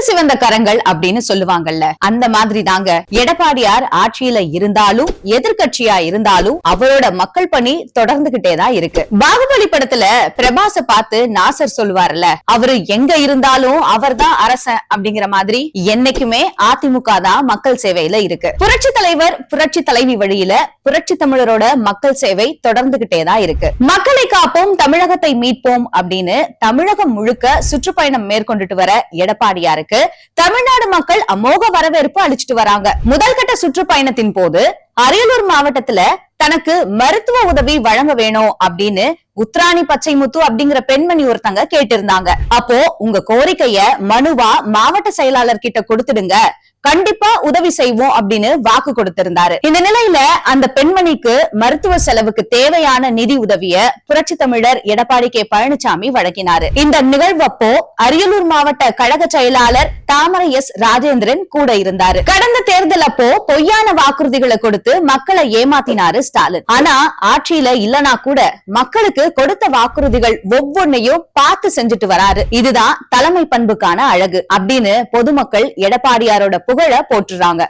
கருத்து சிவந்த கரங்கள் அப்படின்னு சொல்லுவாங்கல்ல. அந்த மாதிரி தாங்க. எடப்பாடியார் ஆட்சியில இருந்தாலும் எதிர்கட்சியா இருந்தாலும் அவரோட மக்கள் பணி தொடர்ந்துகிட்டே தான் இருக்கு. பாகுபலி படத்துல பிரபாச பார்த்து நாசர் சொல்லுவார்ல அவரு எங்க இருந்தாலும் அவர் தான் அரசன் அப்படிங்கிற மாதிரி என்னைக்குமே அதிமுக தான் மக்கள் சேவையில இருக்கு. புரட்சி தலைவர் புரட்சி தலைவி வழியில புரட்சி தமிழரோட மக்கள் சேவை தொடர்ந்துகிட்டே தான் இருக்கு. மக்களை காப்போம் தமிழகத்தை மீட்போம் அப்படின்னு தமிழகம் முழுக்க சுற்றுப்பயணம் மேற்கொண்டுட்டு வர எடப்பாடியாருக்கு தமிழ்நாடு மக்கள் அமோக வரவேற்பு அளிச்சிட்டு வராங்க. முதல் கட்ட சுற்றுப்பயணத்தின் போது அரியலூர் மாவட்டத்துல தனக்கு மருத்துவ உதவி வழங்க வேணும் அப்படின்னு உத்ராணி பச்சைமுத்து அப்படிங்கிற பெண்மணி ஒருத்தங்க கேட்டிருந்தாங்க. அப்போ உங்க கோரிக்கைய மனுவா மாவட்ட செயலாளர் கிட்ட கொடுத்துடுங்க. கண்டிப்பா உதவி செய்வோம் அப்படின்னு வாக்கு கொடுத்திருந்தாரு. இந்த நிலையில அந்த பெண்மணிக்கு மருத்துவ செலவுக்கு தேவையான நிதி உதவிய புரட்சி தமிழர் எடப்பாடி கே பழனிசாமி வழங்கினாரு. இந்த நிகழ்வப்போ அரியலூர் மாவட்ட கழக செயலாளர் தாமரை எஸ் ராஜேந்திரன் கூட இருந்தாரு. கடந்த தேர்தல் அப்போ பொய்யான வாக்குறுதிகளை கொடுத்து மக்களை ஏமாத்தினாரு ஸ்டாலின். ஆனா ஆட்சியில இல்லனா கூட மக்களுக்கு கொடுத்த வாக்குறுதிகள் ஒவ்வொன்னையும் பார்த்து செஞ்சுட்டு வராரு. இதுதான் தலைமை பண்புக்கான அழகு அப்படின்னு பொதுமக்கள் எடப்பாடியாரோட புகழ போற்றுறாங்க